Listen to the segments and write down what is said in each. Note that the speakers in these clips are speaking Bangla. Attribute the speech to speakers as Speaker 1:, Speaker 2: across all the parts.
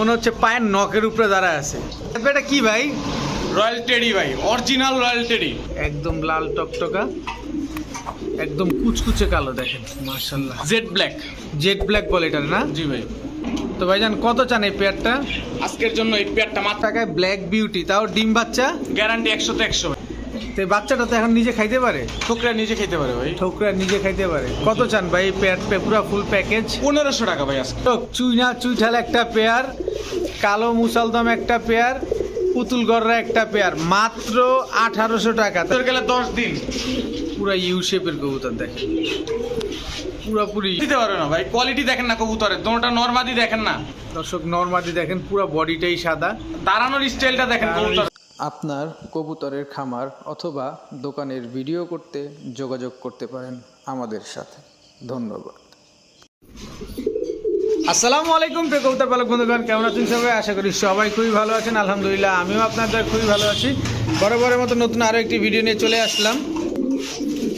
Speaker 1: মনে হচ্ছে পায়ের নখের উপরে দাঁড়ায় আছে। এটা কি ভাই?
Speaker 2: রয়্যাল টেডি ভাই অরিজিনাল রয়্যাল টেডি।
Speaker 1: একদম লাল টকটকা একদম কুচকুচে কালো দেখেন মার্শাল্লাহ
Speaker 2: জেড ব্ল্যাক।
Speaker 1: জেড ব্ল্যাক বলে এটা না?
Speaker 2: জি ভাই।
Speaker 1: তো ভাইজান কত চান এই পেয়ারটা?
Speaker 2: আজকের জন্য এই পেয়ারটা মাত্র
Speaker 1: টাকায় ব্ল্যাক বিউটি তাও ডিম বাচ্চা?
Speaker 2: গ্যারান্টি একশো তো একশো।
Speaker 1: তো বাচ্চাটা তো এখন নিজে খাইতে পারে?
Speaker 2: ঠোকরা নিজে খেতে পারে ভাই।
Speaker 1: ঠোকরা নিজে খাইতে পারে। কত চান ভাই পেয়ার পুরো ফুল প্যাকেজ
Speaker 2: পনেরোশো টাকা ভাই আজকে।
Speaker 1: চুইনা চুইঠাল একটা পেয়ার কালো মুসালদম একটা পেয়ার পুতুল গররা একটা পেয়ার মাত্র আঠারোশো টাকা।
Speaker 2: তোর গেলে দশ দিন।
Speaker 1: পুরো ইউ শেপের কবুতর দেখেন। পুরোপুরি
Speaker 2: দিতে পারবে না ভাই কোয়ালিটি দেখেন না কবুতরের। দোনোটা নর্মাদি দেখেন না।
Speaker 1: দর্শক নর্মালি দেখেন পুরো বডিটাই সাদা।
Speaker 2: দাঁড়ানোর স্টাইলটা দেখেন কবুতর
Speaker 3: আপনার কবুতরের খামার অথবা দোকানের ভিডিও করতে যোগাযোগ করতে পারেন আমাদের সাথে। ধন্যবাদ।
Speaker 1: আসসালামু আলাইকুম প্রিয় কবুতর পালক বন্ধুগণ, কেমন আছেন সবাই? আশা করি সবাই খুবই ভালো আছেন। আলহামদুলিল্লাহ, আমিও আপনাদের খুবই ভালো আছি। বরাবরের মতো নতুন আরও একটি ভিডিও নিয়ে চলে আসলাম।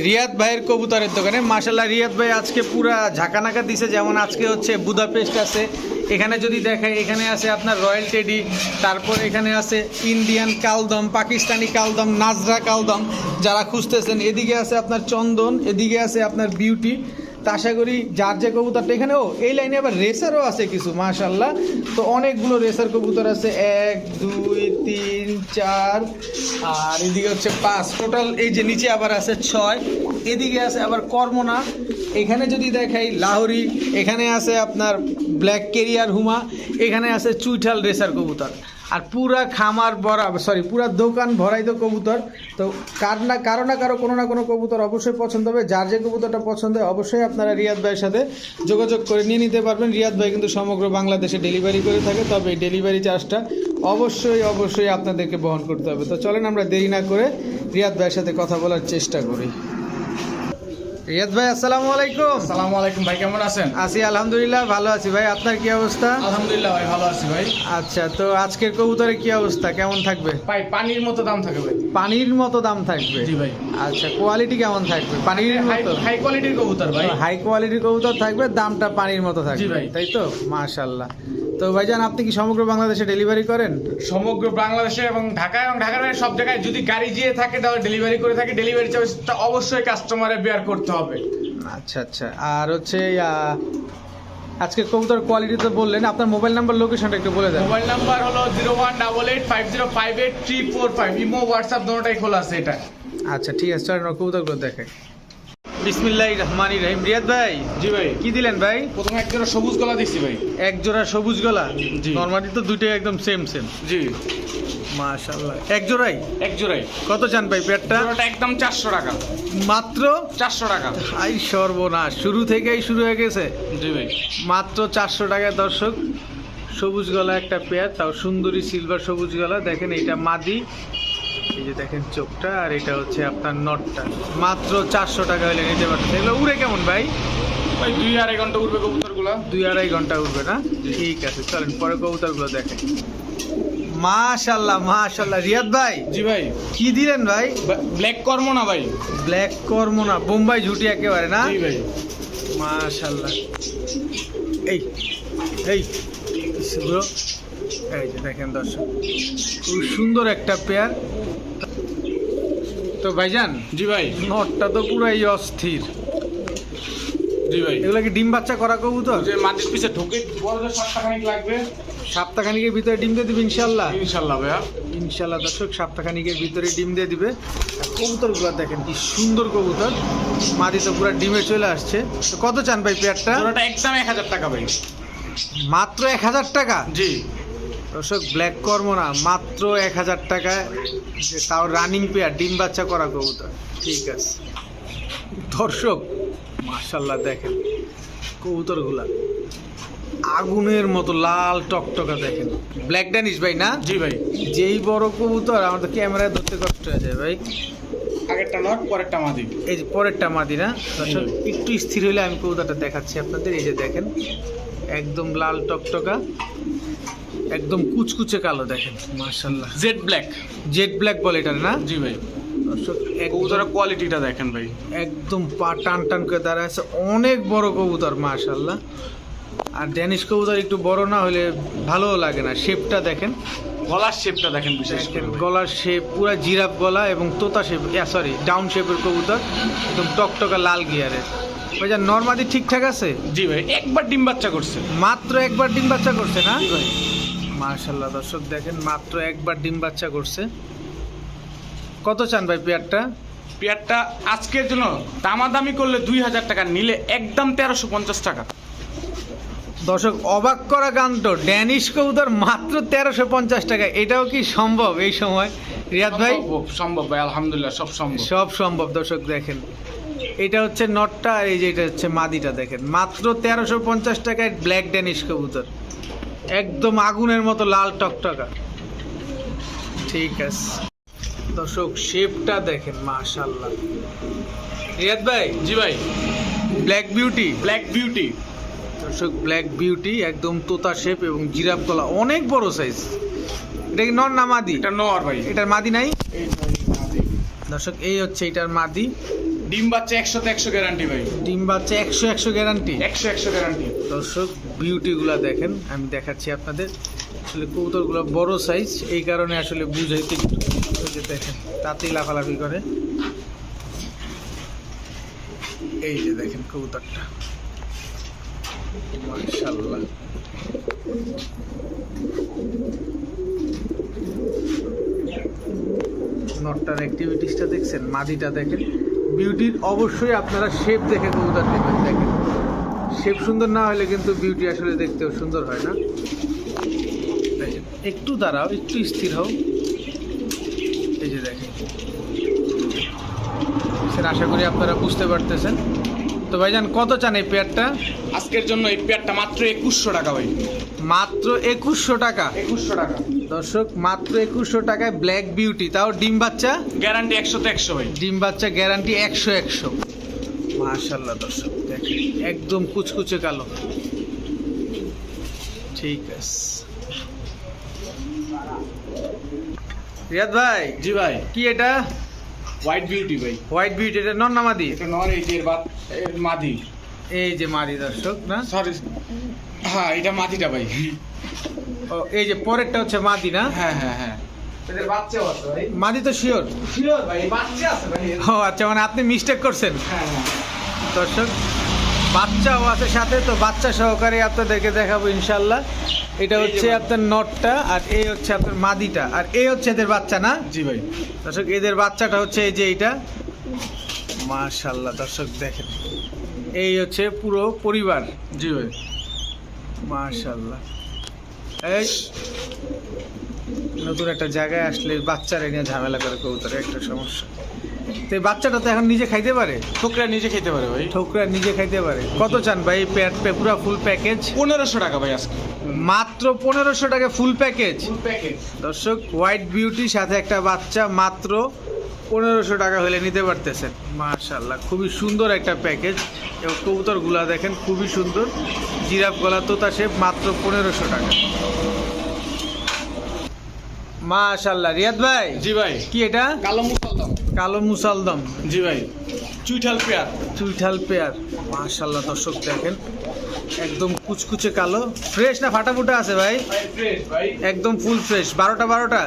Speaker 1: রিয়াদ ভাইয়ের কবুতরের দোকানে। মাশাল্লাহ রিয়াদ ভাই আজকে পুরা ঝাঁকানাকা দিছে, যেমন আজকে হচ্ছে বুদাপেস্ট আছে। এখানে যদি দেখেন, এখানে আছে আপনার রয়্যাল টেডি, তারপর এখানে আছে ইন্ডিয়ান কালদম, পাকিস্তানি কালদম, নাজরা কালদম, যারা খুঁজতেছেন। এদিকে আছে আপনার চন্দন, এদিকে আছে আপনার বিউটি। তা আশা করি যার যে কবুতরটা এখানেও এই লাইনে আবার রেসারও আছে কিছু মাশাল্লাহ তো অনেকগুলো রেসার কবুতর আছে, এক, দুই, তিন, চার, আর এদিকে হচ্ছে পাঁচ। টোটাল এই যে নিচে আবার আছে ছয়, এদিকে আছে আবার কর্মনা। এখানে যদি দেখাই, লাহোরি, এখানে আছে আপনার ব্ল্যাক কেরিয়ার হুমা, এখানে আছে চুইঠাল রেসার কবুতর। আর পুরা খামার ভরা সরি পুরা দোকান ভরাই তো কবুতর। তো কার না, কারও না কারও কোনো না কোনো কবুতর অবশ্যই পছন্দ হবে। যার যে কবুতরটা পছন্দ হয়, অবশ্যই আপনারা রিয়াদ ভাইয়ের সাথে যোগাযোগ করে নিয়ে নিতে পারবেন। রিয়াদ ভাই কিন্তু সমগ্র বাংলাদেশে ডেলিভারি করে থাকে, তবে এই ডেলিভারি চার্জটা অবশ্যই অবশ্যই আপনাদেরকে বহন করতে হবে। তো চলেন আমরা দেরি না করে রিয়াদ ভাইয়ের সাথে কথা বলার চেষ্টা করি। ভাই আসসালামু আলাইকুম।
Speaker 2: আসসালামু আলাইকুম ভাই কেমন আছেন?
Speaker 1: আছি আলহামদুলিল্লাহ ভালো আছি ভাই। আপনার কি অবস্থা?
Speaker 2: আলহামদুলিল্লাহ ভাই ভালো আছি ভাই।
Speaker 1: আচ্ছা তো আজকের কবুতরের কি অবস্থা? কেমন থাকবে?
Speaker 2: ভাই পানির মতো দাম থাকে ভাই।
Speaker 1: পানির মতো দাম থাকবে?
Speaker 2: জি ভাই।
Speaker 1: আচ্ছা কোয়ালিটি কেমন থাকবে? পানির মতো?
Speaker 2: হাই কোয়ালিটির কবুতর ভাই।
Speaker 1: হাই কোয়ালিটির কবুতর থাকবে দামটা পানির মতো থাকবে।
Speaker 2: জি ভাই।
Speaker 1: তাই তো? মাশাল্লাহ তো ভাইজান আপনি কি সমগ্র বাংলাদেশে ডেলিভারি করেন?
Speaker 2: সমগ্র বাংলাদেশে এবং ঢাকা এবং ঢাকার বাইরে সব জায়গায় যদি গাড়ি যেয়ে থাকে তাহলে ডেলিভারি করে থাকে। ডেলিভারি চার্জটা অবশ্যই কাস্টমারে বেয়ার করতে হবে।
Speaker 1: আচ্ছা আচ্ছা। আর হচ্ছে আজকে কবুতর কোয়ালিটি তো বললেন আপনার মোবাইল নাম্বার লোকেশনটা একটু বলে দেন।
Speaker 2: মোবাইল নাম্বার হলো zero one double eight five zero five eight three four five. Imo WhatsApp দুটোটাই খোলা আছে এটা।
Speaker 1: আচ্ছা ঠিক আছে চলেন কবুতর কবুতরগুলো দেখে। বিসমিল্লাহ রহমানি রহিম। রিয়াদ ভাই
Speaker 2: জি ভাই।
Speaker 1: কি দিলেন ভাই?
Speaker 2: প্রথমে এক জোড়া সবুজ গলা দিচ্ছি ভাই।
Speaker 1: এক জোড়া সবুজ গলা?
Speaker 2: জি।
Speaker 1: নর্মালি তো দুইটাই একদম সেম সেম
Speaker 2: জি।
Speaker 1: এক জোড়াই?
Speaker 2: এক জোড়াই।
Speaker 1: কত চান ভাই পেটটা?
Speaker 2: জোড়াটা একদম চারশো টাকা।
Speaker 1: মাত্র?
Speaker 2: চারশো টাকা।
Speaker 1: আই সর্বনাশ শুরু থেকেই শুরু হয়ে গেছে।
Speaker 2: জি ভাই।
Speaker 1: মাত্র চারশো টাকায় দর্শক। সবুজ গলা একটা পেয়ার তাও সুন্দরী সিলভার সবুজ গলা। দেখেন এইটা মাদি। এই যে দেখেন চোখটা আর এটা হচ্ছে আপনার নটটা মাত্র চারশো টাকা হলে নিতে পারছেন এগুলো উড়ে কেমন ভাই
Speaker 2: ভাই দুই আড়াই ঘণ্টা উঠবে কবুতরগুলা
Speaker 1: দুই আড়াই ঘণ্টা উঠবে না ঠিক আছে চলেন পরে কবুতরগুলো দেখেন মাশাল্লাহ মাশাল্লাহ রিয়াদ ভাই
Speaker 2: জি ভাই
Speaker 1: কি দিলেন ভাই
Speaker 2: ব্ল্যাক কর্ম না ভাই
Speaker 1: ব্ল্যাক কর্ম না বোম্বাই ঝুটি একেবারে না
Speaker 2: জি ভাই
Speaker 1: মাশাল্লাহ এই এই এই যে দেখেন দর্শক খুব সুন্দর একটা পেয়ার তো ভাইজান
Speaker 2: জি ভাই।
Speaker 1: নটটা তো পুরাই অস্থির।
Speaker 2: জি ভাই।
Speaker 1: এগুলো কি ডিম বাচ্চা করা কবুতর?
Speaker 2: যে মাটির পিছে ঢুকে বড় সপ্তাহখানিক লাগবে।
Speaker 1: সপ্তাহখানিকের ভিতরে ডিম দিয়ে দিবে ইনশাল্লাহ
Speaker 2: ইনশাল্লাহ ভাইয়া।
Speaker 1: ইনশাল্লাহ দর্শক সপ্তাহখানিকের ভিতরে ডিম দিয়ে দিবে। কবুতরগুলো দেখেন কি সুন্দর কবুতর। মাদি তো পুরো ডিমে চলে আসছে। তো কত চান ভাই পেয়ারটা
Speaker 2: জোড়াটা একদম এক হাজার টাকা ভাই।
Speaker 1: মাত্র এক হাজার টাকা?
Speaker 2: জি।
Speaker 1: দর্শক ব্ল্যাক কর্ম না মাত্র এক হাজার টাকায় যে তাও রানিং পেয়ার ডিম বাচ্চা করা কবুতর। ঠিক আছে। দর্শক মার্শাল্লাহ দেখেন কবুতরগুলা আগুনের মতো লাল টকটকা দেখেন। ব্ল্যাক ড্যানিশ ভাই না?
Speaker 2: জি ভাই।
Speaker 1: যেই বড় কবুতর আমাদের ক্যামেরায় ধরতে কষ্ট হয়ে যায় ভাই।
Speaker 2: আগেরটা নট পরেরটা মাদি।
Speaker 1: এই যে পরেরটা মাদি না? দর্শক একটু স্থির হলে আমি কবুতরটা দেখাচ্ছি আপনাদের। এই যে দেখেন একদম লাল টকটকা। একদম কুচকুচে কালো দেখেন মার্শাল্লাহ
Speaker 2: জেড ব্ল্যাক
Speaker 1: জেড ব্ল্যাক বলে এটা না?
Speaker 2: জি ভাই। কবুতরের কোয়ালিটিটা দেখেন ভাই।
Speaker 1: একদম পা টান টান করে দাঁড়ায় আছে অনেক বড় কবুতর মাশাল্লাহ আর ড্যানিশ কবুতর একটু বড় না হলে ভালোও লাগে না। শেপটা দেখেন।
Speaker 2: গলার শেপটা দেখেন বিশেষ করে
Speaker 1: গলার শেপ পুরা জিরাফ গলা এবং তোতা শেপ সরি ডাউন শেপের কবুতর একদম টকটকা লাল গিয়ারের ভাইজান নর্মাদি ঠিকঠাক আছে?
Speaker 2: জি ভাই একবার ডিম বাচ্চা করছে।
Speaker 1: মাত্র একবার ডিম বাচ্চা করছে না?
Speaker 2: জি ভাই।
Speaker 1: মার্শাল্লাহ দর্শক দেখেন মাত্র একবার ডিম বাচ্চা করছে। কত চান ভাই পেয়ারটা
Speaker 2: পেয়ারটা আজকের জন্য দামাদামি করলে দুই হাজার টাকা নিলে একদম তেরোশো পঞ্চাশ টাকা।
Speaker 1: দর্শক অবাক করা গান্ত ড্যানিশ কবুতর মাত্র তেরোশো পঞ্চাশ টাকা। এটাও কি সম্ভব এই সময়? রিয়াদ ভাই?
Speaker 2: সম্ভব, সম্ভব ভাই আলহামদুলিল্লাহ সব সম্ভব।
Speaker 1: সব সম্ভব দর্শক দেখেন। এটা হচ্ছে নটটা আর এই যে এটা হচ্ছে মাদিটা দেখেন। মাত্র তেরোশো পঞ্চাশ টাকায় ব্ল্যাক ড্যানিশ কবুতর। একদম আগুনের মতো লাল টকটকা। ঠিক আছে। দর্শক শেপটা দেখেন মাশাল্লাহ রিয়াদ ভাই?
Speaker 2: জি ভাই।
Speaker 1: ব্ল্যাক বিউটি
Speaker 2: ব্ল্যাক বিউটি
Speaker 1: দর্শক ব্ল্যাক বিউটি একদম তোতা শেপ এবং জিরাফ গলা অনেক বড় সাইজ এটা কি নর না মাদি?
Speaker 2: এটা নর ভাই।
Speaker 1: এটার মাদি নাই?
Speaker 2: মাদি।
Speaker 1: দর্শক এই হচ্ছে এটার মাদি।
Speaker 2: ডিম বাচ্চা একশোতে একশো গ্যারান্টি ভাই।
Speaker 1: ডিম বাচ্চা একশো একশো গ্যারান্টি
Speaker 2: একশো একশো গ্যারান্টি
Speaker 1: দর্শক বিউটিগুলো দেখেন আমি দেখাচ্ছি আপনাদের। আসলে কবুতরগুলো বড় সাইজ এই কারণে আসলে বুঝাইতে যে দেখেন তাতেই লাফালাফি করে। এই যে দেখেন কবুতরটা। মাশাআল্লাহ। নটটার অ্যাক্টিভিটিসটা দেখছেন মাদিটা দেখেন। বিউটির অবশ্যই আপনারা শেপ দেখে কবুতর নেবেন, দেখেন। শেপ সুন্দর না হলে কিন্তু বিউটি আসলে দেখতেও সুন্দর হয় না। একটু দাঁড়াও, একটু স্থির হও। এই যে দেখেন। আশা করি আপনারা বুঝতে পারতেছেন। তো ভাইজান কত চান এই পেয়ারটা?
Speaker 2: আজকের জন্য এই পেয়ারটা মাত্র একুশশো টাকা ভাই।
Speaker 1: মাত্র একুশশো টাকা?
Speaker 2: একুশশো টাকা।
Speaker 1: দর্শক মাত্র একুশশো টাকায় ব্ল্যাক বিউটি তাও ডিম বাচ্চা?
Speaker 2: গ্যারান্টি একশোতে একশো ভাই।
Speaker 1: ডিম বাচ্চা গ্যারান্টি একশো একশো। মাশাল্লাহ দর্শক দেখেন একদম কুচকুচে কালো। ঠিক আছে। রিয়াদ ভাই
Speaker 2: জি ভাই।
Speaker 1: কি এটা?
Speaker 2: হোয়াইট বিউটি ভাই।
Speaker 1: হোয়াইট বিউটি এটা নন নামাদি
Speaker 2: এটা নর এই যে এর বাদ এর মাদি।
Speaker 1: এই যে মাদি দর্শক না?
Speaker 2: সরি হ্যাঁ এটা মাদিটা ভাই।
Speaker 1: ও এই যে পরেরটা হচ্ছে মাদি না?
Speaker 2: হ্যাঁ হ্যাঁ হ্যাঁ। এদের বাচ্চাও আছে ভাই।
Speaker 1: মাদি তো শিওর।
Speaker 2: শিওর ভাই বাচ্চা আছে ভাই।
Speaker 1: ও আচ্ছা মানে আপনি মিস্টেক করছেন।
Speaker 2: হ্যাঁ হ্যাঁ।
Speaker 1: দর্শক বাচ্চাও আছে সাথে তো বাচ্চা সহকারে আপনাদেরকে দেখাবো ইনশাল্লাহ। এটা হচ্ছে আপনার নটটা আর এই হচ্ছে আপনার মাদিটা। আর এই হচ্ছে এদের বাচ্চা না?
Speaker 2: জি ভাই।
Speaker 1: দর্শক এদের বাচ্চাটা হচ্ছে এই যে এইটা। মাশাল্লাহ দর্শক দেখেন। এই হচ্ছে পুরো পরিবার।
Speaker 2: জি ভাই।
Speaker 1: মাশাল্লাহ। এই নতুন একটা জায়গায় আসলে বাচ্চারা নিয়ে ঝামেলা করে কবুতরে একটা সমস্যা। তো এই বাচ্চাটা তো এখন নিজে খাইতে পারে?
Speaker 2: ঠোকরা নিজে খেতে পারে ভাই।
Speaker 1: ঠোকরা নিজে খাইতে পারে। কত চান ভাই প্যাট পুরো ফুল প্যাকেজ
Speaker 2: পনেরোশো টাকা ভাই আজকে।
Speaker 1: মাত্র পনেরোশো টাকা ফুল প্যাকেজ
Speaker 2: প্যাকেজ
Speaker 1: দর্শক হোয়াইট বিউটি সাথে একটা বাচ্চা মাত্র পনেরোশো টাকা হলে নিতে পারতেছেন। মার্শাল্লাহ খুবই সুন্দর একটা প্যাকেজ এবং কবুতরগুলা দেখেন খুবই সুন্দর। জিরাফ গলা তোতা শেপ মাত্র পনেরোশো টাকা। মাশাল্লাহ রিয়াদ ভাই?
Speaker 2: জি ভাই।
Speaker 1: কি এটা?
Speaker 2: কালো মুসলদম।
Speaker 1: কালো মুসালদম।
Speaker 2: জি ভাই। চুইঠাল পেয়ার।
Speaker 1: চুইঠাল পেয়ার। মাশাল্লাহ দর্শক দেখেন। একদম কুচকুচে কালো। ফ্রেশ না ফাটাফুটা আছে ভাই? একদম ফুল ফ্রেশ। বারোটা বারোটা?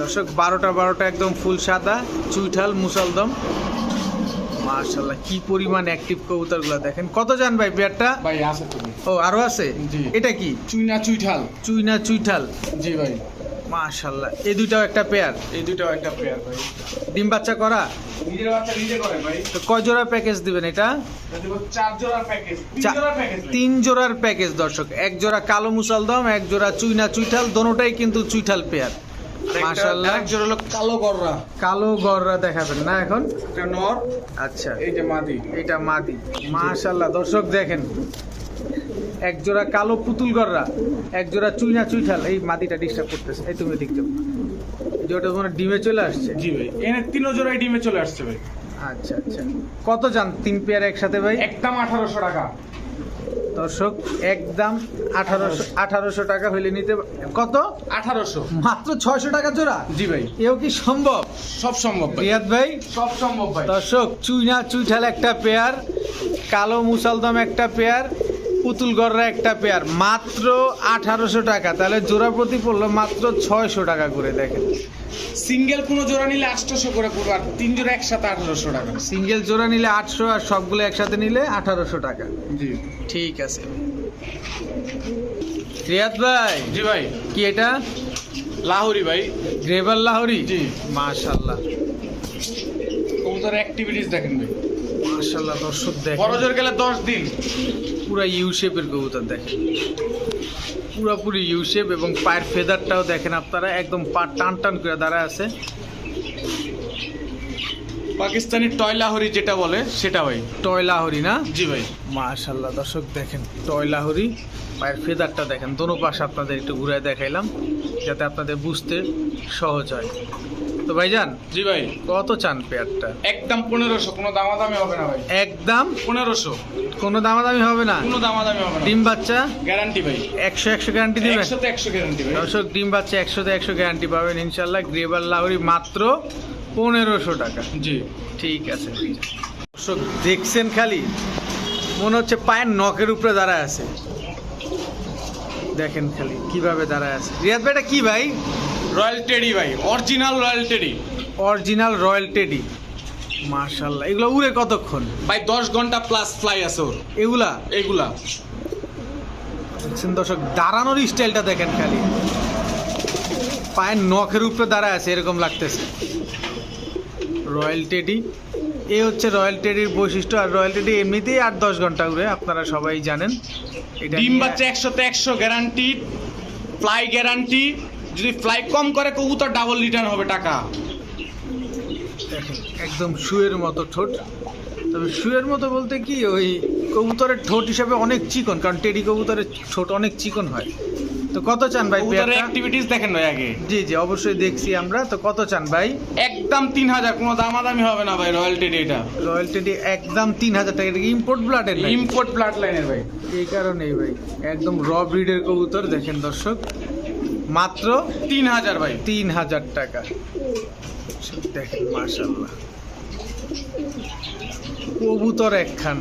Speaker 1: দর্শক বারোটা বারোটা একদম ফুল সাদা। চুইঠাল মুসলদম। মাশাল্লাহ কি পরিমাণ অ্যাক্টিভ কবুতরগুলো দেখেন। কত জান ভাই পেয়ারটা?
Speaker 2: ভাই আছে
Speaker 1: ও আরও আছে?
Speaker 2: জি।
Speaker 1: এটা কি?
Speaker 2: চুইনা চুইঠাল।
Speaker 1: চুইনা চুইঠাল।
Speaker 2: জি ভাই।
Speaker 1: মাশাল্লাহ এই দুইটাও একটা পেয়ার
Speaker 2: এই দুটাও একটা পেয়ার ভাই।
Speaker 1: ডিম বাচ্চা করা?
Speaker 2: নিজের বাচ্চা নিজে করে ভাই।
Speaker 1: তো কয় জোড়া প্যাকেজ দিবেন এটা?
Speaker 2: চার জোড়ার প্যাকেজ তিন জোড়ার প্যাকেজ
Speaker 1: তিন জোড়ার প্যাকেজ দর্শক। এক জোড়া কালো মুসালদম এক জোড়া চুইনা চুইঠাল দোনোটাই কিন্তু চুইঠাল পেয়ার মাশাল্লাহ
Speaker 2: আরেক জোড়া হলো কালো গররা।
Speaker 1: কালো গররা দেখাবেন না এখন?
Speaker 2: এটা নর
Speaker 1: আচ্ছা।
Speaker 2: এই যে মাদি।
Speaker 1: এটা মাদি। মাশাল্লাহ দর্শক দেখেন এক জোড়া কালো পুতুল গররা এক জোড়া চুইনা চুইঠাল এই মাটিটা ডিস্টার্ব করতেছে। এই তুমি দেখতে যেটা তোমার ডিমে চলে আসছে?
Speaker 2: জি ভাই এনে তিন জোড়াই ডিমে চলে আসছে ভাই।
Speaker 1: আচ্ছা আচ্ছা। কত যান তিন পেয়ার একসাথে ভাই?
Speaker 2: একদম আঠারোশো টাকা।
Speaker 1: দর্শক একদম আঠারোশো আঠারোশো টাকা হইলে নিতে কত?
Speaker 2: আঠারোশো।
Speaker 1: মাত্র ছয়শো টাকা জোড়া?
Speaker 2: জি ভাই।
Speaker 1: এও কি সম্ভব?
Speaker 2: সব সম্ভব ভাই।
Speaker 1: রিয়াদ ভাই?
Speaker 2: সব সম্ভব ভাই।
Speaker 1: দর্শক চুইনা চুইঠাল একটা পেয়ার কালো মুসালদম একটা পেয়ার পুতুল গড়রা একটা পেয়ার মাত্র আঠারোশো টাকা। তাহলে জোড়া প্রতি পড়ল মাত্র ছয়শো টাকা করে দেখেন।
Speaker 2: সিঙ্গেল কোনো জোড়া নিলে আটশোশো করে পড়বে আর তিন জোড়া একসাথে আঠারোশো টাকা।
Speaker 1: সিঙ্গেল জোড়া নিলে আটশো আর সবগুলো একসাথে নিলে আঠারোশো টাকা।
Speaker 2: জি।
Speaker 1: ঠিক আছে। রিয়াদ ভাই
Speaker 2: জি ভাই।
Speaker 1: কি এটা?
Speaker 2: লাহোরি ভাই।
Speaker 1: গ্রেভার লাহরি?
Speaker 2: জি।
Speaker 1: মাশাল্লাহ
Speaker 2: কবুতর অ্যাক্টিভিটিস দেখেন ভাই।
Speaker 1: মাশাল্লাহ দর্শক দেখেন।
Speaker 2: বড় জোর গেলে দশ দিন।
Speaker 1: পুরো ইউ শেপের কবুতর দেখেন। পুরোপুরি ইউ শেপ এবং পায়ের ফেদারটাও দেখেন আপনারা একদম পা টান টান করে দাঁড়া আছে।
Speaker 2: পাকিস্তানি টয় লাহোরি যেটা বলে সেটা ভাই।
Speaker 1: টয় লাহরি না?
Speaker 2: জি ভাই।
Speaker 1: মাশাল্লাহ দর্শক দেখেন টয় লাহরি পায়ের ফেদারটা দেখেন। দোনো পাশে আপনাদের একটু ঘুরে দেখাইলাম যাতে আপনাদের বুঝতে সহজ হয়। তো ভাইজান?
Speaker 2: জি ভাই।
Speaker 1: কত চান পেয়ারটা?
Speaker 2: একদম পনেরোশো কোনো দামাদামি হবে না ভাই।
Speaker 1: একদম?
Speaker 2: পনেরোশো।
Speaker 1: কোনো দামাদামি হবে না?
Speaker 2: কোনো দামাদামি হবে না।
Speaker 1: ডিম বাচ্চা?
Speaker 2: গ্যারান্টি ভাই।
Speaker 1: একশো একশো গ্যারান্টি দিবেন?
Speaker 2: একশোতে একশো গ্যারান্টি ভাই।
Speaker 1: দর্শক ডিম বাচ্চা একশোতে একশো গ্যারান্টি পাবেন ইনশাল্লাহ গ্রেবার লাহরি মাত্র পনেরোশো টাকা।
Speaker 2: জি।
Speaker 1: ঠিক আছে। দর্শক দেখছেন খালি? মনে হচ্ছে পায়ের নখের উপরে দাঁড়ায় আছে। দেখেন খালি কীভাবে দাঁড়ায় আছে। রিয়াদ ভাই এটা কি ভাই?
Speaker 2: রয়্যাল টেডি ভাই original royal teddy.
Speaker 1: Original royal teddy. মার্শাল্লাহ এগুলো উড়ে কতক্ষণ?
Speaker 2: ভাই দশ ঘণ্টা প্লাস ফ্লাই আছে ওর।
Speaker 1: এগুলা?
Speaker 2: এগুলা।
Speaker 1: দেখছেন দর্শক দাঁড়ানোর স্টাইলটা দেখেন খালি। পায়ের নখের উপরে দাঁড়ায় আছে এরকম লাগতেছে। Royal teddy. এ হচ্ছে রয়্যাল টেডির বৈশিষ্ট্য। আর রয়্যাল টেডি এমনিতেই আট দশ ঘণ্টা উড়ে আপনারা সবাই জানেন। এটা
Speaker 2: ডিম বাচ্চা একশোতে একশো গ্যারান্টি ফ্লাই গ্যারান্টি যদি ফ্লাই কম করে কবুতর ডাবল রিটার্ন হবে টাকা।
Speaker 1: একদম শুয়ের মতো ঠোঁট। তবে শুয়ের মতো বলতে কি ওই কবুতরের ঠোঁট হিসাবে অনেক চিকন কারণ টেডি কবুতরের ঠোঁট অনেক চিকন হয়। তো কত চান ভাই পেয়ারটা?
Speaker 2: অ্যাক্টিভিটিস দেখেন ভাই আগে।
Speaker 1: জি জি অবশ্যই দেখছি আমরা। তো কত চান ভাই?
Speaker 2: একদম তিন হাজার কোনো দামাদামি হবে না ভাই রয়্যাল টেডি এটা।
Speaker 1: রয়্যাল টেডি একদম তিন হাজার টাকা। এটা ইম্পোর্ট ব্লাডের?
Speaker 2: ইম্পোর্ট ব্লাড লাইনের ভাই।
Speaker 1: এই কারণেই ভাই একদম র ব্রিডের কবুতর দেখেন দর্শক। মাত্র
Speaker 2: তিন হাজার ভাই।
Speaker 1: তিন হাজার টাকা। দেখেন মার্শাল্লাহ কবুতর একখান।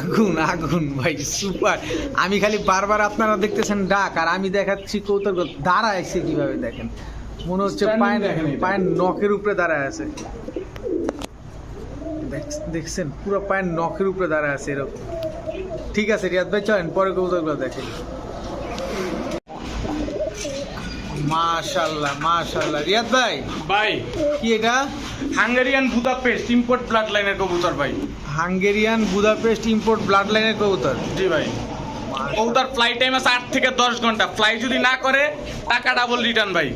Speaker 1: আগুন আগুন ভাই সুপার। আমি খালি বারবার আপনারা দেখতেছেন ডাক আর আমি দেখাচ্ছি কৌতর দাঁড়ায় আছে কীভাবে দেখেন? মনে হচ্ছে পায়ের পায়ের নখের উপরে দাঁড়ায় আছে। দেখছেন? পুরো পায়ের নখের উপরে দাঁড়ায় আছে এরকম। ঠিক আছে রিয়াদ ভাই চলেন পরে কবুতরগুলো দেখেন। মাশাল্লাহ মাশাল্লাহ। রিয়াদ ভাই
Speaker 2: ভাই।
Speaker 1: কি এটা?
Speaker 2: হাঙ্গেরিয়ান বুদাপেস্ট ইম্পোর্ট ব্লাড লাইনের কবুতর ভাই।
Speaker 1: হাঙ্গেরিয়ান বুদাপেস্ট ইম্পোর্ট ব্লাড লাইনের কবুতর।
Speaker 2: জি ভাই। কবুতর ফ্লাই টাইম আছে আট থেকে দশ ঘণ্টা। ফ্লাই যদি না করে টাকা ডাবল রিটার্ন ভাই।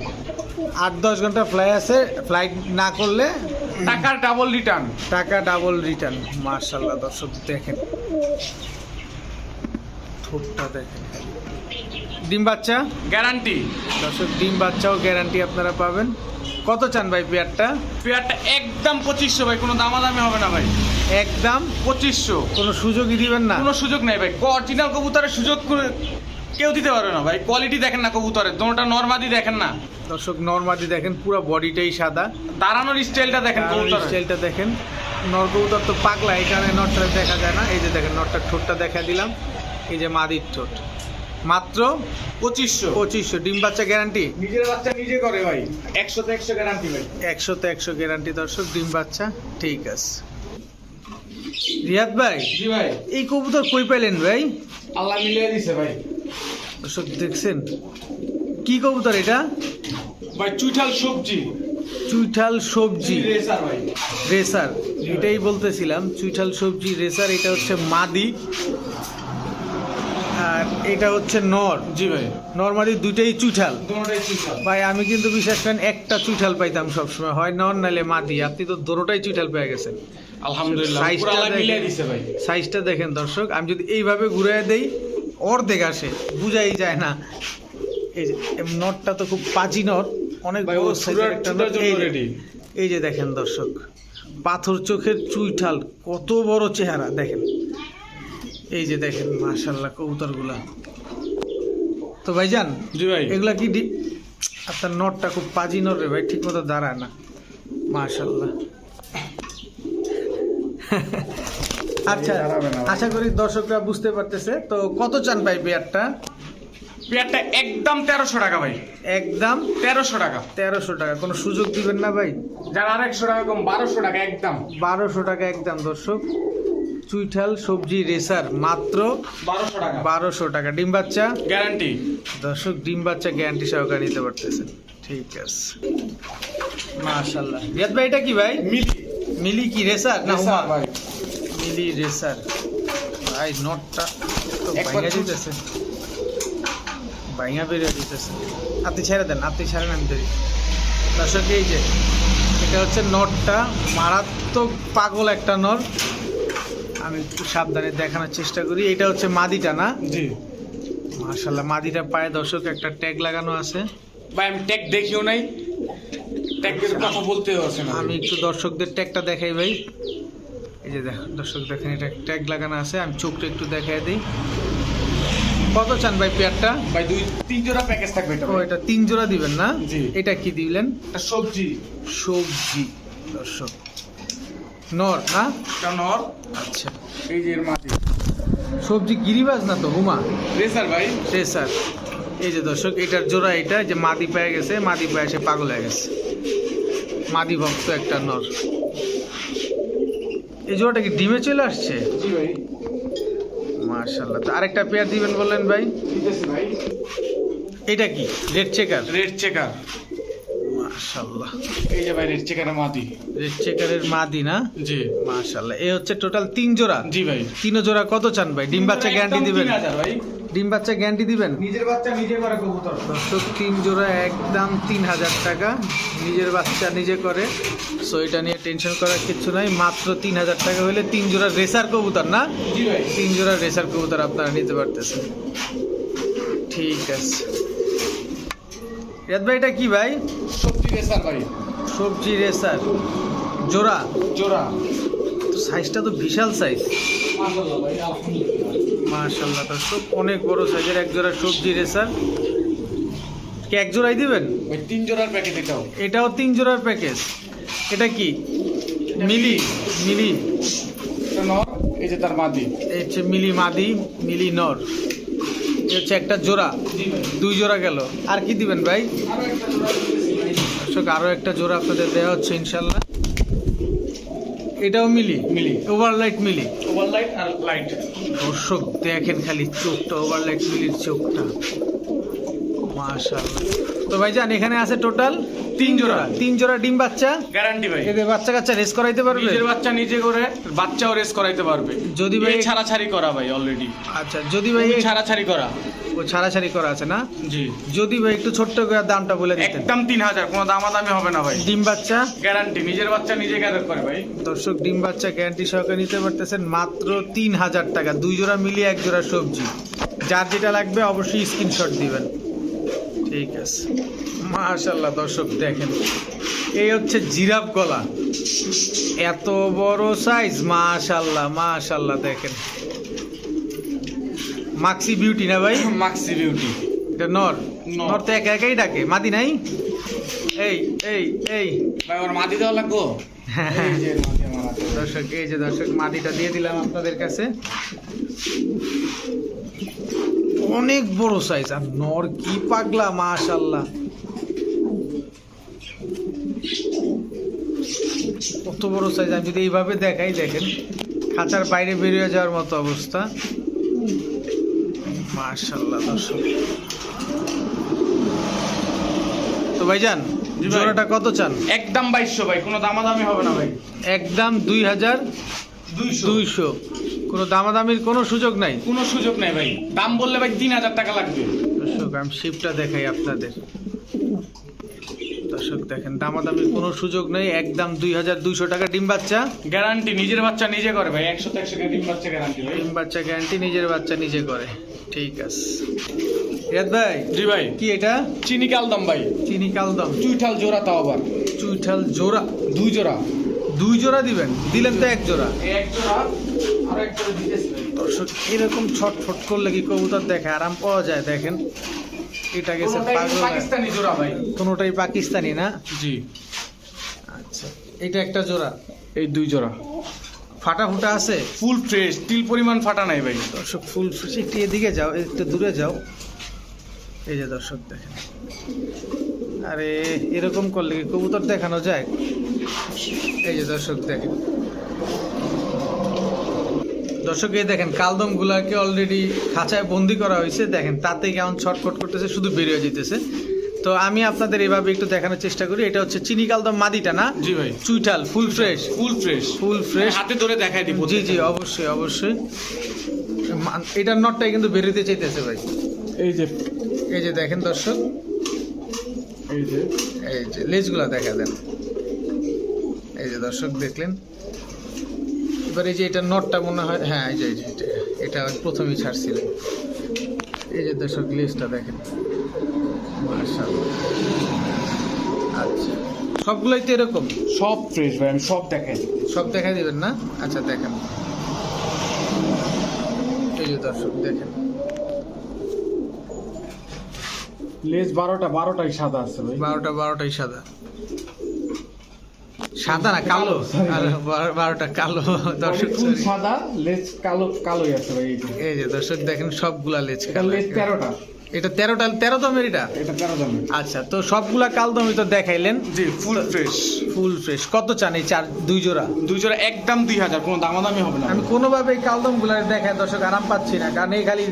Speaker 1: আট দশ ঘণ্টা ফ্লাই আছে ফ্লাইট না করলে
Speaker 2: টাকা ডাবল রিটার্ন
Speaker 1: টাকা ডাবল রিটার্ন মার্শাল্লাহ দর্শক দেখেন। ঠোঁটটা দেখেন। ডিম বাচ্চা?
Speaker 2: গ্যারান্টি
Speaker 1: দর্শক ডিম বাচ্চাও গ্যারান্টি আপনারা পাবেন। কত চান ভাই পেয়ারটা?
Speaker 2: পেয়ারটা একদম পঁচিশশো ভাই কোনো দামাদামি হবে না ভাই।
Speaker 1: একদম
Speaker 2: পঁচিশশো।
Speaker 1: কোনো সুযোগই দিবেন না।
Speaker 2: কোনো সুযোগ নেই ভাই। অরিজিনাল কবুতরের সুযোগ করে- কেউ দিতে পারবে না ভাই। কোয়ালিটি দেখেন না কবুতরের দোনোটা নর্মাদি দেখেন না।
Speaker 1: দর্শক নর্মাদি দেখেন পুরো বডিটাই সাদা।
Speaker 2: দাঁড়ানোর স্টাইলটা দেখেন কবুতরের।
Speaker 1: স্টাইলটা দেখেন। নরকবুতর তো পাগলা এই কারণে নটটা দেখা যায় না। এই যে দেখেন নটটার ঠোঁটটা দেখা দিলাম। এই যে মাদির ঠোঁট। মাত্র
Speaker 2: পঁচিশশো।
Speaker 1: পঁচিশশো। ডিম বাচ্চা গ্যারান্টি
Speaker 2: নিজের বাচ্চা নিজে করে ভাই। একশোতে একশো গ্যারান্টি ভাই।
Speaker 1: একশোতে একশো গ্যারান্টি দর্শক ডিম বাচ্চা ঠিক আছে। রিয়াদ ভাই
Speaker 2: জি ভাই।
Speaker 1: এই কবুতর কই পাইলেন ভাই?
Speaker 2: আল্লাহ মিলিয়ে দিছে ভাই।
Speaker 1: দর্শক দেখছেন? কি কবুতর এটা?
Speaker 2: ভাই চুইঠাল সবজি।
Speaker 1: চুইঠাল সবজি।
Speaker 2: রেসার ভাই।
Speaker 1: রেসার এটাই বলতেছিলাম চুইঠাল সবজি রেসার এটা হচ্ছে মাদি। আর এটা হচ্ছে নর।
Speaker 2: জি ভাই।
Speaker 1: নর্মালি দুইটাই চুইঠাল। ভাই আমি কিন্তু বিশ্বাস করেন একটা চুইঠাল পাইতাম সবসময়। হয় নর নালে মাদি আপনি তো দোনোটাই চুইঠাল পেয়ে গেছেন।
Speaker 2: আলহামদুলিল্লাহ।
Speaker 1: সাইজটা দেখেন। দর্শক। আমি যদি এইভাবে ঘুরে দেই অর্ধেক আসে। বুঝাই যায় না। এই যে নটটা তো খুব পাজি নট অনেক বড় একটা নট। এই যে দেখেন দর্শক। পাথর চোখের চুইঠাল কত বড় চেহারা। দেখেন। এই যে দেখেন মাশাল্লাহ কবুতরগুলা। তো ভাইজান
Speaker 2: জি ভাই।
Speaker 1: এগুলা কি আপনার নটটা খুব পাজি নট রে ভাই ঠিক মতো দাঁড়ায় না। মাশাল্লাহ আচ্ছা
Speaker 2: ভাই।
Speaker 1: আশা করি দর্শকরা বুঝতে পারতেছে। তো কত চান ভাই পেয়ারটা?
Speaker 2: পেয়ারটা একদম তেরোশো টাকা ভাই।
Speaker 1: একদম?
Speaker 2: তেরোশো টাকা।
Speaker 1: তেরোশো টাকা। কোনো সুযোগ দিবেন না ভাই?
Speaker 2: যার আর একশো টাকা কম বারোশো টাকা একদম।
Speaker 1: বারোশো টাকা একদম দর্শক। চুইঠাল সবজি রেসার মাত্র
Speaker 2: বারোশো টাকা।
Speaker 1: বারোশো টাকা। ডিম বাচ্চা?
Speaker 2: গ্যারান্টি।
Speaker 1: দর্শক ডিম বাচ্চা গ্যারান্টি সহকারে নিতে পারতেছেন ঠিক আছে। মাশাল্লাহ রিয়াদ ভাই এটা কি ভাই?
Speaker 2: মিলি।
Speaker 1: মিলি কি রেসার না হুমা
Speaker 2: ভাই।
Speaker 1: মিলি রেসার। ভাই নটটা তো ভাইয়া দিতেছে। ভাইয়া বেরিয়ে দিতেছে। আপনি ছেড়ে দেন আপনি ছেড়েন আমি ধরি। দর্শক এই যে এটা হচ্ছে নটটা। মারাত্মক পাগল একটা নর। আমি একটু সাবধানে দেখানোর চেষ্টা করি। এটা হচ্ছে মাদিটা না?
Speaker 2: জি।
Speaker 1: মার্শাল্লাহ মাদিটা পায়ে দর্শক একটা ট্যাগ লাগানো আছে।
Speaker 2: ভাই আমি ট্যাগ দেখিও নাই। ট্যাগের কথা বলতেও আছে না।
Speaker 1: আমি একটু দর্শকদের ট্যাগটা দেখাই ভাই। এই যে দেখ দর্শক দেখেন এটা ট্যাগ লাগানো আছে। আমি চোখটা একটু দেখাই দিই। কত চান ভাই পেয়ারটা?
Speaker 2: ভাই দুই তিন জোড়া প্যাকেজ থাকবে এটা
Speaker 1: ও এটা তিন জোড়া দিবেন না?
Speaker 2: জি।
Speaker 1: এটা কি দিলেন?
Speaker 2: এটা সবজি।
Speaker 1: সবজি দর্শক। নর না?
Speaker 2: এটা নর।
Speaker 1: আচ্ছা।
Speaker 2: এই যে এর মাটি।
Speaker 1: সবজি গিরিবাজ না তো হুমা?
Speaker 2: রেসার ভাই।
Speaker 1: সে স্যার এই যে দর্শক এটার জোড়া এটা যে মাদি পেয়ে গেছে মাদি পেয়ে সে পাগল হয়ে গেছে। মাদি ভক্ত একটা নর। এই জোড়াটা কি ডিমে চলে আসছে?
Speaker 2: জি ভাই।
Speaker 1: মার্শাল্লাহ তো আরেকটা পেয়ার দিবেন বললেন ভাই?
Speaker 2: ভাই।
Speaker 1: এটা কি? Red checker?
Speaker 2: Red checker. এই যে ভাই রেড চেকারের মাটি
Speaker 1: রেড চেকারের মাদি না?
Speaker 2: জি।
Speaker 1: মার্শাল্লাহ এ হচ্ছে টোটাল তিন জোড়া?
Speaker 2: জি ভাই।
Speaker 1: তিন জোড়া কত চান ভাই? ডিম বাচ্চা গ্যারান্টি দিবেন?
Speaker 2: 3000 ভাই।
Speaker 1: ডিম বাচ্চা গ্যারান্টি দিবেন?
Speaker 2: নিজের বাচ্চা নিজে করে কবুতর।
Speaker 1: দর্শক তিন জোড়া একদম তিন হাজার টাকা। নিজের বাচ্চা নিজে করে। সো এটা নিয়ে টেনশন করার কিছু নাই। মাত্র তিন হাজার টাকা হলে তিন জোড়া রেসার কবুতর না?
Speaker 2: ভাই।
Speaker 1: তিন জোড়া রেসার কবুতর আপনারা নিতে পারতেছেন। ঠিক আছে। রিয়াদ ভাই এটা কি ভাই?
Speaker 2: সবজি রেসার ভাই।
Speaker 1: সবজি রেসার। জোড়া?
Speaker 2: জোড়া।
Speaker 1: তো সাইজটা তো বিশাল সাইজ
Speaker 2: আলহামদুলিল্লাহ।
Speaker 1: মাশাল্লাহ দর্শক অনেক বড় সাইজের এক জোড়া সবজি রেসার। কি এক জোড়াই দিবেন?
Speaker 2: ভাই তিন জোড়ার প্যাকেট এটাও।
Speaker 1: এটাও তিন জোড়ার প্যাকেজ এটা কি? মিলি। মিলি।
Speaker 2: নর এই যে তার মাটি
Speaker 1: এই হচ্ছে মিলি মাদি মিলি নর। হচ্ছে একটা জোড়া। দুই জোড়া গেল। আর কি দিবেন ভাই? দর্শক আরও একটা জোড়া আপনাদের দেওয়া হচ্ছে ইনশাল্লাহ। এটাও মিলি?
Speaker 2: মিলি।
Speaker 1: ওভারলাইট মিলি?
Speaker 2: ওভারলাইট আর লাইট
Speaker 1: দর্শক দেখেন খালি চোখটা ওভারলাইট মিলির চোখটা। মাশাল্লাহ তো ভাইজান এখানে আছে টোটাল তিন জোড়া তিন জোড়া ডিম বাচ্চা।
Speaker 2: গ্যারান্টি ভাই।
Speaker 1: এদের বাচ্চা কাচ্চা রেস করাইতে পারবে?
Speaker 2: নিজের বাচ্চা নিজে করে বাচ্চাও রেস করাইতে পারবে।
Speaker 1: যদি ভাই
Speaker 2: ছাড়াছাড়ি করা ভাই অলরেডি
Speaker 1: আচ্ছা যদি ভাই
Speaker 2: ছাড়াছাড়ি করা।
Speaker 1: ও ছাড়াছাড়ি করা আছে না?
Speaker 2: জি।
Speaker 1: যদি ভাই একটু ছোট্ট করে দামটা বলে দিতেন।
Speaker 2: একদম তিন হাজার কোনো দামাদামি হবে না ভাই।
Speaker 1: ডিম বাচ্চা?
Speaker 2: গ্যারান্টি নিজের বাচ্চা নিজে গ্যাদার করে ভাই।
Speaker 1: দর্শক ডিম বাচ্চা গ্যারান্টি সহকারে নিতে পারতেছেন মাত্র তিন হাজার টাকা। দুই জোড়া মিলিয়ে এক জোড়া সবজি। যার যেটা লাগবে অবশ্যই স্ক্রিনশট দিবেন। ঠিক আছে। মাশাল্লাহ দর্শক দেখেন। এই হচ্ছে জিরাফ গলা। এত বড় সাইজ মাশাল্লাহ মাশাল্লাহ দেখেন। মাক্সি বিউটি না ভাই?
Speaker 2: মাক্সি বিউটি
Speaker 1: এটা নর।
Speaker 2: নর।
Speaker 1: তো একা একাই ডাকে। মাদি নাই? এই এই এই।
Speaker 2: ভাই ওর মাটি দেওয়া লাগবো? এই যে মাটি আমার হাতে।
Speaker 1: দর্শক এই যে দর্শক মাটিটা দিয়ে দিলাম আপনাদের কাছে। অনেক বড় সাইজ আর নর কি পাগলা মাশাল্লাহ কত বড় সাইজ আমি যদি এইভাবে দেখাই দেখেন খাঁচার বাইরে বেরিয়ে যাওয়ার মতো অবস্থা। মাশাল্লাহ দর্শক। তো ভাইজান
Speaker 2: ভাই।
Speaker 1: জোড়াটা কত চান?
Speaker 2: একদম বাইশশো ভাই। কোনো দামাদামি হবে না ভাই।
Speaker 1: একদম দুই হাজার
Speaker 2: দুইশো।
Speaker 1: দুইশো। কোনো দামাদামির কোনো সুযোগ নাই।
Speaker 2: কোনো সুযোগ নেই ভাই। দাম বললে ভাই তিন হাজার টাকা লাগবে।
Speaker 1: দর্শক আমি শিপটা দেখাই আপনাদের। দর্শক দেখেন দামাদামির কোনো সুযোগ নেই। একদম দুই হাজার দুইশো টাকা ডিম বাচ্চা।
Speaker 2: গ্যারান্টি নিজের বাচ্চা নিজে করে ভাই। একশো একশো ডিম বাচ্চা গ্যারান্টি ভাই।
Speaker 1: ডিম বাচ্চা গ্যারান্টি নিজের বাচ্চা নিজে করে। ঠিক আছে। রিয়াদ ভাই
Speaker 2: জি ভাই।
Speaker 1: কি এটা?
Speaker 2: চিনি কালদম ভাই।
Speaker 1: চিনি কালদম
Speaker 2: চুইঠাল জোড়া তাও আবার।
Speaker 1: চুইঠাল জোড়া।
Speaker 2: দুই জোড়া।
Speaker 1: দুই জোড়া দিবেন? দিলেন তো এক জোড়া। দর্শক এরকম ছটফট করলে কি কবুতর দেখে? আরাম পাওয়া যায় দেখেন। এটা গেছে
Speaker 2: পাকিস্তানি জোড়া ভাই?
Speaker 1: কোনোটাই পাকিস্তানি না?
Speaker 2: জি।
Speaker 1: আচ্ছা এটা একটা জোড়া।
Speaker 2: এই দুই জোড়া।
Speaker 1: ফাটা ফুটা আছে?
Speaker 2: ফুল ফ্রেশ তিল পরিমাণ ফাটা নাই ভাই।
Speaker 1: দর্শক ফুল ফ্রেশ একটু এদিকে যাও একটু দূরে যাও। এই যে দর্শক দেখেন। আরে এরকম করলে কি কবুতর দেখানো যায়? এই যে দর্শক দেখেন। দর্শক এই দেখেন কালদম গুলাকে অলরেডি খাঁচায় বন্দি করা হয়েছে। দেখেন তাতে কেমন ছটফট করতেছে শুধু বেরিয়ে যেতেছে। তো আমি আপনাদের এভাবে একটু দেখানোর চেষ্টা করি। এটা হচ্ছে চিনি কালদম মাদিটা না?
Speaker 2: জি ভাই।
Speaker 1: চুইটাল full fresh
Speaker 2: full fresh
Speaker 1: full fresh
Speaker 2: হাতে ধরে দেখাই দিব
Speaker 1: জি জি অবশ্যই অবশ্যই। এটার নটটাই কিন্তু বেরোতে চাইতেছে ভাই।
Speaker 2: এই যে
Speaker 1: এই যে দেখেন দর্শক।
Speaker 2: এই যে।
Speaker 1: এই যে লেজগুলো দেখা দেন। এই যে দর্শক দেখলেন? এবার এই যে এটা নটটা মনে হয় হ্যাঁ এই যে এটা প্রথমেই ছাড়ছিল এই যে দর্শক লেজটা দেখেন। আচ্ছা। সবগুলোই তো এরকম?
Speaker 2: সব ফ্রেশ ভাই আমি সব দেখাই
Speaker 1: সব দেখাই দিবেন না? আচ্ছা দেখেন। এই যে দর্শক দেখেন।
Speaker 2: লেজ বারোটা বারোটাই সাদা আছে ভাই।
Speaker 1: বারোটা বারোটাই সাদা। সাদা না কালো? বারোটা কালো দর্শক
Speaker 2: ফুল সাদা লেজ কালো কালোই আছে ভাই এই যে।
Speaker 1: দর্শক দেখেন সবগুলা লেজ কালো।
Speaker 2: লেজ তেরোটা।
Speaker 1: এটা তেরোটা তেরো দমের এটা
Speaker 2: দামে
Speaker 1: আচ্ছা তো সবগুলা কালদমি তো দেখাইলেন।
Speaker 2: জি ফুল ফ্রেশ
Speaker 1: ফুল ফ্রেশ কত চান এই চার দুই জোড়া?
Speaker 2: দুই জোড়া একদম দুই হাজার কোনো দামাদামি হবে না।
Speaker 1: আমি কোনোভাবে এই কালদমগুলা দেখায় দর্শক আরাম পাচ্ছি না কারণ এই খালি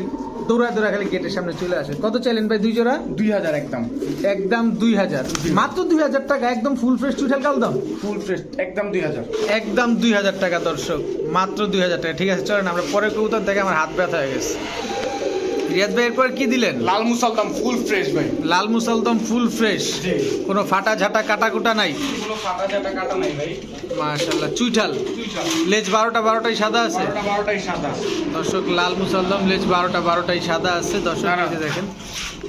Speaker 1: দৌড়া দৌড়া খালি গেটের সামনে চলে আসে। কত চাইলেন ভাই দুই জোড়া?
Speaker 2: দুই হাজার একদম।
Speaker 1: একদম দুই হাজার। মাত্র দুই হাজার টাকা একদম ফুল ফ্রেশ কাল দাম?
Speaker 2: ফুল ফ্রেশ একদম দুই হাজার।
Speaker 1: একদম দুই হাজার টাকা দর্শক। মাত্র দুই হাজার টাকা। ঠিক আছে চলেন আমরা পরে কবুতর দেখে আমার হাত ব্যথা হয়ে গেছে। রিয়াদ ভাই এরপর কি দিলেন?
Speaker 2: লাল মুসালদম ফুল ফ্রেশ ভাই।
Speaker 1: লাল মুসালদম ফুল ফ্রেশ। কোনো ফাটা ঝাটা কাটা কুটা নাই?
Speaker 2: কোনো ফাটা ঝাটা কাটা নাই ভাই।
Speaker 1: মাশাল্লাহ চুইঠাল। লেজ বারোটা বারোটাই সাদা আছে?
Speaker 2: বারোটা বারোটাই সাদা।
Speaker 1: দর্শক লাল মুসালদম লেজ বারোটা বারোটাই সাদা আছে। দর্শক দেখেন।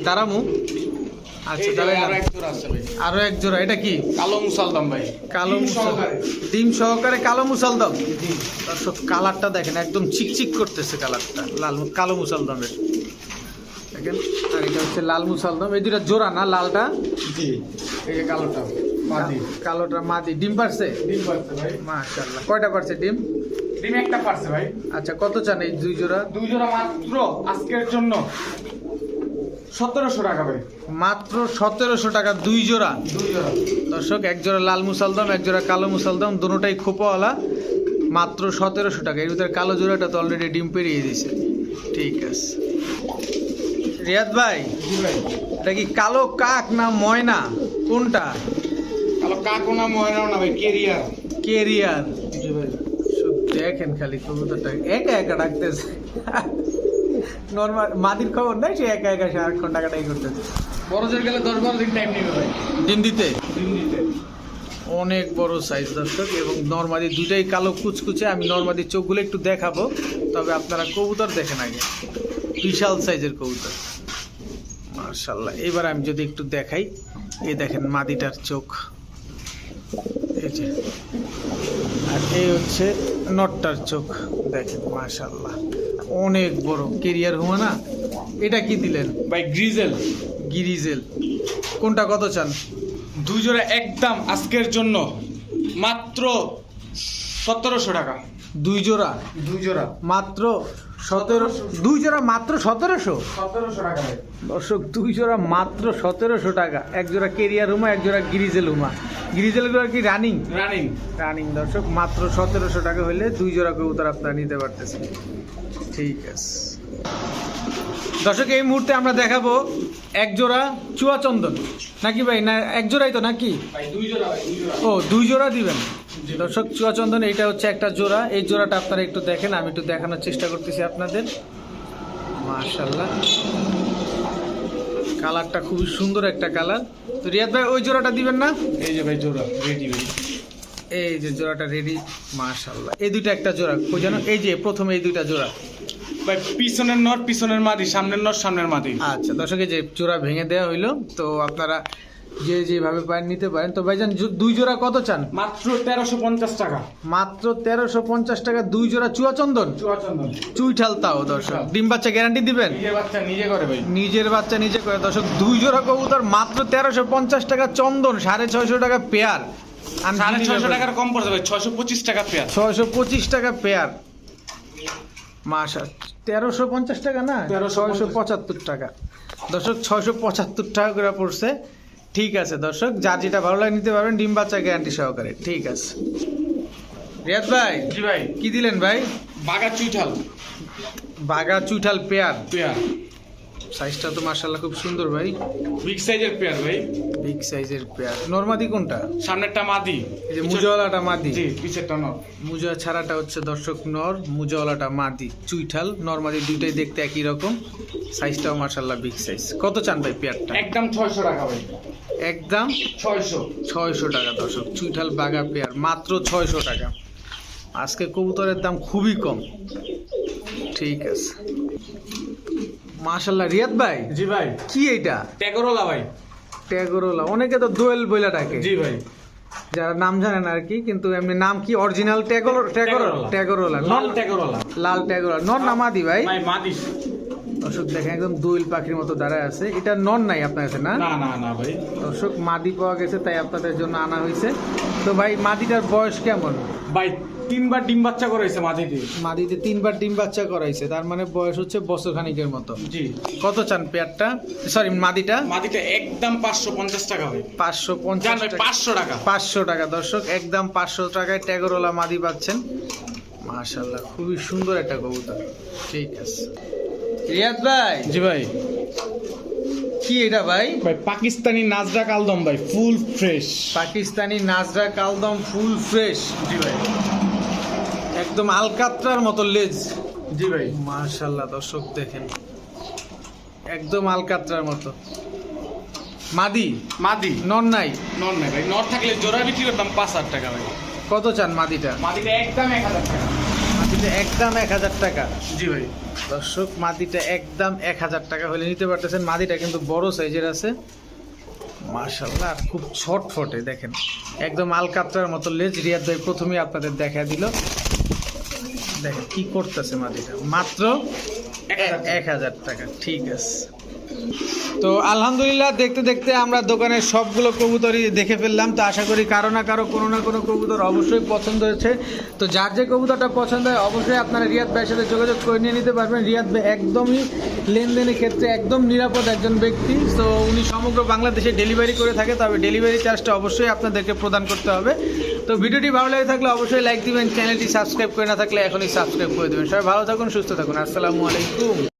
Speaker 1: তারামু আচ্ছা তাহলে
Speaker 2: আরও এক জোড়া আছে
Speaker 1: এক জোড়া এটা কি?
Speaker 2: কালো মুসালদাম ভাই।
Speaker 1: কালো
Speaker 2: ডিম সহকারে।
Speaker 1: ডিম সহকারে কালো মুসালদম? দর্শক কালারটা দেখেন একদম চিকচিক করতেছে কালারটা লাল কালো মুসালদমের। দেখেন আর এটা হচ্ছে লাল মুসালদম। এই দুটা জোড়া না লালটা?
Speaker 2: জি এই কালোটা মাদি।
Speaker 1: কালোটা মাদি। ডিম পারছে?
Speaker 2: ডিম পাচ্ছে ভাই।
Speaker 1: মাশাআল্লাহ। কয়টা পারছে ডিম?
Speaker 2: ডিম একটা পারছে ভাই।
Speaker 1: আচ্ছা কত চান এই দুই জোড়া?
Speaker 2: দুই জোড়া মাত্র আজকের জন্য। সতেরোশো টাকা ভাই
Speaker 1: মাত্র সতেরোশো টাকা দুই জোড়া।
Speaker 2: দুই জোড়া।
Speaker 1: দর্শক এক জোড়া লাল মুসালদম এক জোড়া কালো মুসালদম দুটোটাই খোপাওয়ালা। মাত্র সতেরোশো টাকা। এর ভিতরে কালো জোড়াটা তো অলরেডি ডিম পেরিয়ে দিয়েছে। ঠিক আছে। রিয়াদ ভাই
Speaker 2: ভাই।
Speaker 1: এটা কি কালো কাক না ময়না? কোনটা?
Speaker 2: কালো কাকোনা ময়নাও না ভাই কেরিয়ার।
Speaker 1: কেরিয়ার। দেখেন খালি কবুতরটা একা একা ডাকতেছে। নর্মাল মাদির খবর নাই সে একা একা সারাক্ষণ টাকাটাই করতেছে।
Speaker 2: বড় জোর গেলে দশ বারো দিন টাইম নেবে ভাই।
Speaker 1: ডিম দিতে?
Speaker 2: ডিম দিতে।
Speaker 1: অনেক বড় সাইজ দর্শক এবং নর্মাদি দুটাই কালো কুচকুচে আমি নর্মাদি চোখগুলো একটু দেখাবো তবে আপনারা কবুতর দেখেন আগে। বিশাল সাইজের কবুতর। মার্শাল্লাহ এবার আমি যদি একটু দেখাই এই দেখেন মাদিটার চোখ। এই যে আর এই হচ্ছে নটটার চোখ দেখেন মার্শাল্লাহ অনেক বড়। কেরিয়ার হুমা না? এটা কি দিলেন?
Speaker 2: ভাই গ্রিজেল।
Speaker 1: গিরিজেল। কোনটা কত চান?
Speaker 2: দুই জোড়া একদম আজকের জন্য। মাত্র সতেরোশো টাকা।
Speaker 1: দুই জোড়া?
Speaker 2: দুই জোড়া।
Speaker 1: মাত্র দুই জোড়া মাত্র সতেরোশো?
Speaker 2: সতেরোশো টাকা
Speaker 1: দর্শক দুই জোড়া মাত্র সতেরোশো টাকা। এক জোড়া কেরিয়ার হুমা এক জোড়া গিরিজেল হুমা। গিরিজেলগুলো কি রানিং?
Speaker 2: রানিং।
Speaker 1: রানিং দর্শক মাত্র সতেরোশো টাকা দুই জোড়া কবুতর আপনারা নিতে পারতেছেন। ঠিক আছে। দর্শক এই মুহূর্তে আমরা দেখাবো এক জোড়া চুয়াচন্দন। নাকি ভাই? না এক জোড়াই তো নাকি?
Speaker 2: ভাই ভাই দুই জোড়া।
Speaker 1: ও দুই জোড়া দিবেন। দর্শক চুয়াচন্দন এইটা হচ্ছে একটা জোড়া। এই জোড়াটা আপনারা একটু দেখেন আমি একটু দেখানোর চেষ্টা করতেছি আপনাদের। মাশাল্লাহ কালারটা খুবই সুন্দর একটা কালার। তো রিয়াদ ভাই ওই জোড়াটা দিবেন না?
Speaker 2: এই যে ভাই জোড়া রেডি ভাই
Speaker 1: এই যে জোড়াটা রেডি মাশাল্লাহ এই দুইটা একটা জোড়া কই জানো? এই যে প্রথমে এই দুইটা জোড়া।
Speaker 2: ভাই পিছনের নট পিছনের মাটি সামনের নট সামনের মাটি
Speaker 1: আচ্ছা দর্শক এই যে জোড়া ভেঙে দেওয়া হইল তো আপনারা যে যেভাবে পারেন নিতে পারেন। তো ভাইজান দুই জোড়া কত চান?
Speaker 2: মাত্র তেরোশো পঞ্চাশ টাকা।
Speaker 1: মাত্র তেরোশো পঞ্চাশ টাকা দুই জোড়া চুয়াচন্দন?
Speaker 2: চুয়াচন্দন।
Speaker 1: চুইঠাল তাও দর্শক। ডিম বাচ্চা গ্যারান্টি দিবেন?
Speaker 2: নিজের বাচ্চা নিজে করে ভাই।
Speaker 1: নিজের বাচ্চা নিজে করে। দর্শক দুই জোড়া কবুতর মাত্র তেরোশো পঞ্চাশ টাকা চন্দন সাড়ে ছয়শো টাকা পেয়ার।
Speaker 2: সাড়ে ছয়শো টাকার কম পড়ছে ভাই ছয়শো পঁচিশ টাকা পেয়ার।
Speaker 1: ছয়শো পঁচিশ টাকা পেয়ার। মাসা তেরোশো পঞ্চাশ টাকা না?
Speaker 2: 1350
Speaker 1: ছয়শো পঁচাত্তর টাকা। দর্শক ছয়শো পঁচাত্তর টাকা করে পড়ছে। ঠিক আছে দর্শক। যার যেটা ভালো লাগে নিতে পারবেন ডিম বাচ্চা গ্যারান্টি সহকারে। ঠিক আছে। রিয়াদ ভাই
Speaker 2: জি ভাই।
Speaker 1: কি দিলেন ভাই?
Speaker 2: বাগা চুইঠাল।
Speaker 1: বাগা চুইঠাল পেয়ার।
Speaker 2: পেয়ার।
Speaker 1: সাইজটা তো মার্শাল্লাহ খুব সুন্দর ভাই।
Speaker 2: বিগ সাইজের পেয়ার ভাই।
Speaker 1: বিগ সাইজের পেয়ার। নর্মাদি কোনটা?
Speaker 2: সামনেরটা মাদি।
Speaker 1: এই যে মুজওয়ালাটা মাদি।
Speaker 2: জি পিছেরটা নর।
Speaker 1: মুজা ছাড়াটা হচ্ছে দর্শক নর মুজাওয়ালাটা মাদি। চুইঠাল নর্মালি দুইটাই দেখতে একই রকম। সাইজটাও মার্শাল্লাহ বিগ সাইজ কত চান ভাই পেয়ারটা?
Speaker 2: একদম ছয়শো টাকা ভাই।
Speaker 1: একদম
Speaker 2: ছয়শো।
Speaker 1: ছয়শো টাকা দর্শক চুইঠাল বাগা পেয়ার মাত্র ছয়শো টাকা। আজকে কবুতরের দাম খুবই কম। ঠিক আছে। মাশাল্লাহ রিয়াদ ভাই?
Speaker 2: জি ভাই।
Speaker 1: কি এইটা?
Speaker 2: ট্যাগরোলা ভাই।
Speaker 1: ট্যাগরোলা অনেকে তো দোয়েল বইলা ডাকে।
Speaker 2: জি ভাই।
Speaker 1: যারা নাম জানে না আর কি কিন্তু এমনি নাম কি অরিজিনাল ট্যাগর ট্যাগর
Speaker 2: ট্যাগরোলা।
Speaker 1: ট্যাগরোলা
Speaker 2: লাল
Speaker 1: নন
Speaker 2: ট্যাগরোলা।
Speaker 1: লাল ট্যাগরোলা। নন নামাদি ভাই?
Speaker 2: ভাই মাদি।
Speaker 1: দর্শক দেখেন একদম দোয়েল পাখির মতো দাঁড়ায় আছে। এটা নন নাই আপনার কাছে না?
Speaker 2: না না না ভাই।
Speaker 1: দর্শক মাদি পাওয়া গেছে তাই আপনাদের জন্য আনা হয়েছে। তো ভাই মাদিটার বয়স কেমন?
Speaker 2: ভাই তিনবার ডিম বাচ্চা করাইছে মাদিতে।
Speaker 1: মাদিতে তিনবার ডিম বাচ্চা করাইছে তার মানে বয়স হচ্ছে বছর খানিকের মতো।
Speaker 2: জি।
Speaker 1: কত চান পেয়ারটা? সরি মাদিটা?
Speaker 2: মাদিটা একদম পাঁচশো পঞ্চাশ টাকা ভাই।
Speaker 1: পাঁচশো পঞ্চাশ
Speaker 2: পাঁচশো টাকা।
Speaker 1: পাঁচশো টাকা দর্শক একদম পাঁচশো টাকায় ট্যাগরওয়ালা মাদি পাচ্ছেন। মাশাল্লাহ খুবই সুন্দর একটা কবুতর। ঠিক আছে। রিয়াদ ভাই।
Speaker 2: জি ভাই।
Speaker 1: কি এটা ভাই?
Speaker 2: ভাই পাকিস্তানি নাজরা কালদম ভাই ফুল ফ্রেশ।
Speaker 1: পাকিস্তানি নাজরা কালদম ফুল ফ্রেশ।
Speaker 2: জি ভাই।
Speaker 1: একদম আলকাত্রার মতো লেজ।
Speaker 2: জি ভাই।
Speaker 1: মাশাল্লাহ দর্শক দেখেন। একদম আলকাত্রার মতো। মাদি?
Speaker 2: মাদি।
Speaker 1: নন নাই?
Speaker 2: নর নাই ভাই। নর থাকলে জোড়া বিক্রি করতাম পাঁচ হাজার টাকা ভাই।
Speaker 1: কত চান মাদিটা?
Speaker 2: মাদিটা একদম এক হাজার টাকা।
Speaker 1: মাদিটা একদম এক হাজার টাকা।
Speaker 2: জি ভাই।
Speaker 1: দর্শক মাদিটা একদম এক হাজার টাকা হলে নিতে পারতেছেন। মাদিটা কিন্তু বড় সাইজের আছে। মার্শাল্লাহ আর খুব ছট ফটে দেখেন। একদম আলকাত্রার মতো লেজ রিয়াদ ভাই প্রথমেই আপনাদের দেখা দিল। দেখেন কি করতেছে মাদিটা মাত্র
Speaker 2: এক হাজার টাকা
Speaker 1: ঠিক আছে। তো আলহামদুলিল্লাহ, দেখতে দেখতে আমরা দোকানের সবগুলো কবুতরই দেখে ফেললাম। তো আশা করি কারও না কারও, কোনো না কোনো কবুতর অবশ্যই পছন্দ হয়েছে। তো যার যে কবুতরটা পছন্দ হয়, অবশ্যই আপনারা রিয়াদ ভাইয়ের সাথে যোগাযোগ করে নিয়ে নিতে পারবেন। রিয়াদ ভাই একদমই লেনদেনের ক্ষেত্রে একদম নিরাপদ একজন ব্যক্তি। তো উনি সমগ্র বাংলাদেশে ডেলিভারি করে থাকে, তবে ডেলিভারি চার্জটা অবশ্যই আপনাদেরকে প্রদান করতে হবে। তো ভিডিওটি ভালো লাগে থাকলে অবশ্যই লাইক দিবেন, চ্যানেলটি সাবস্ক্রাইব করে না থাকলে এখনই সাবস্ক্রাইব করে দেবেন। সবাই ভালো থাকুন, সুস্থ থাকুন। আসসালামু আলাইকুম।